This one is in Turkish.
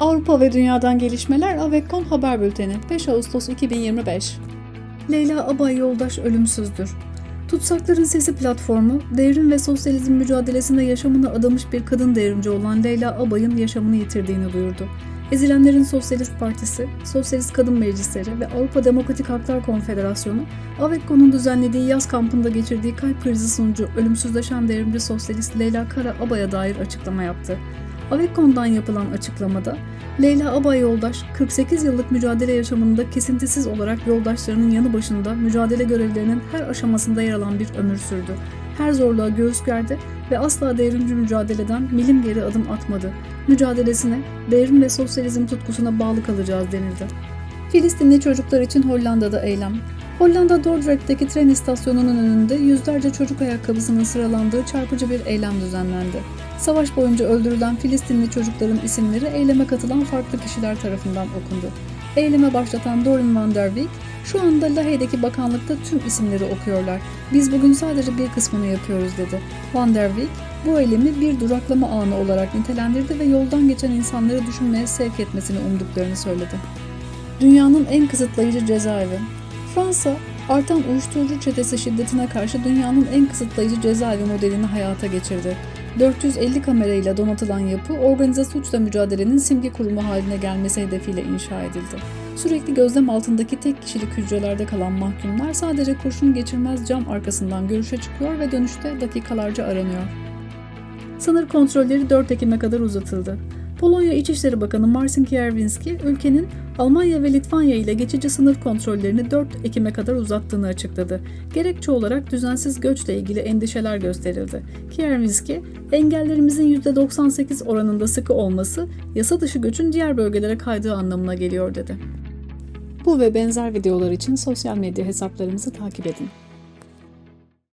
Avrupa ve Dünya'dan gelişmeler Avekkon Haber Bülteni 5 Ağustos 2025 Leyla Abay Yoldaş ölümsüzdür. Tutsakların Sesi platformu, devrim ve sosyalizm mücadelesinde yaşamını adamış bir kadın devrimci olan Leyla Abay'ın yaşamını yitirdiğini duyurdu. Ezilenlerin Sosyalist Partisi, Sosyalist Kadın Meclisleri ve Avrupa Demokratik Haklar Konfederasyonu, Avekko'nun düzenlediği yaz kampında geçirdiği kalp krizi sonucu ölümsüzleşen devrimci sosyalist Leyla Kara Abay'a dair açıklama yaptı. Avekkon'dan yapılan açıklamada, Leyla Abay Yoldaş, 48 yıllık mücadele yaşamında kesintisiz olarak yoldaşlarının yanı başında mücadele görevlerinin her aşamasında yer alan bir ömür sürdü. Her zorluğa göğüs gerdi ve asla devrimci mücadeleden milim geri adım atmadı. Mücadelesine, devrim ve sosyalizm tutkusuna bağlı kalacağız denildi. Filistinli çocuklar için Hollanda'da eylem. Hollanda Dordrecht'teki tren istasyonunun önünde yüzlerce çocuk ayakkabısının sıralandığı çarpıcı bir eylem düzenlendi. Savaş boyunca öldürülen Filistinli çocukların isimleri eyleme katılan farklı kişiler tarafından okundu. Eyleme başlatan Dorin van der Wijk, şu anda Lahey'deki bakanlıkta tüm isimleri okuyorlar. Biz bugün sadece bir kısmını yapıyoruz dedi. Van der Wijk, bu eylemi bir duraklama anı olarak nitelendirdi ve yoldan geçen insanları düşünmeye sevk etmesini umduklarını söyledi. Dünyanın en kısıtlayıcı cezaevi. Fransa, artan uyuşturucu çetesi şiddetine karşı dünyanın en kısıtlayıcı cezaevi modelini hayata geçirdi. 450 kamerayla donatılan yapı, organize suçla mücadelenin simge kurumu haline gelmesi hedefiyle inşa edildi. Sürekli gözlem altındaki tek kişilik hücrelerde kalan mahkumlar sadece kurşun geçirmez cam arkasından görüşe çıkıyor ve dönüşte dakikalarca aranıyor. Sınır kontrolleri 4 Ekim'e kadar uzatıldı. Polonya İçişleri Bakanı Marcin Kierwinski, ülkenin Almanya ve Litvanya ile geçici sınır kontrollerini 4 Ekim'e kadar uzattığını açıkladı. Gerekçe olarak düzensiz göçle ilgili endişeler gösterildi. Kierwinski, engellerimizin %98 oranında sıkı olması, yasa dışı göçün diğer bölgelere kaydığı anlamına geliyor dedi. Bu ve benzer videolar için sosyal medya hesaplarımızı takip edin.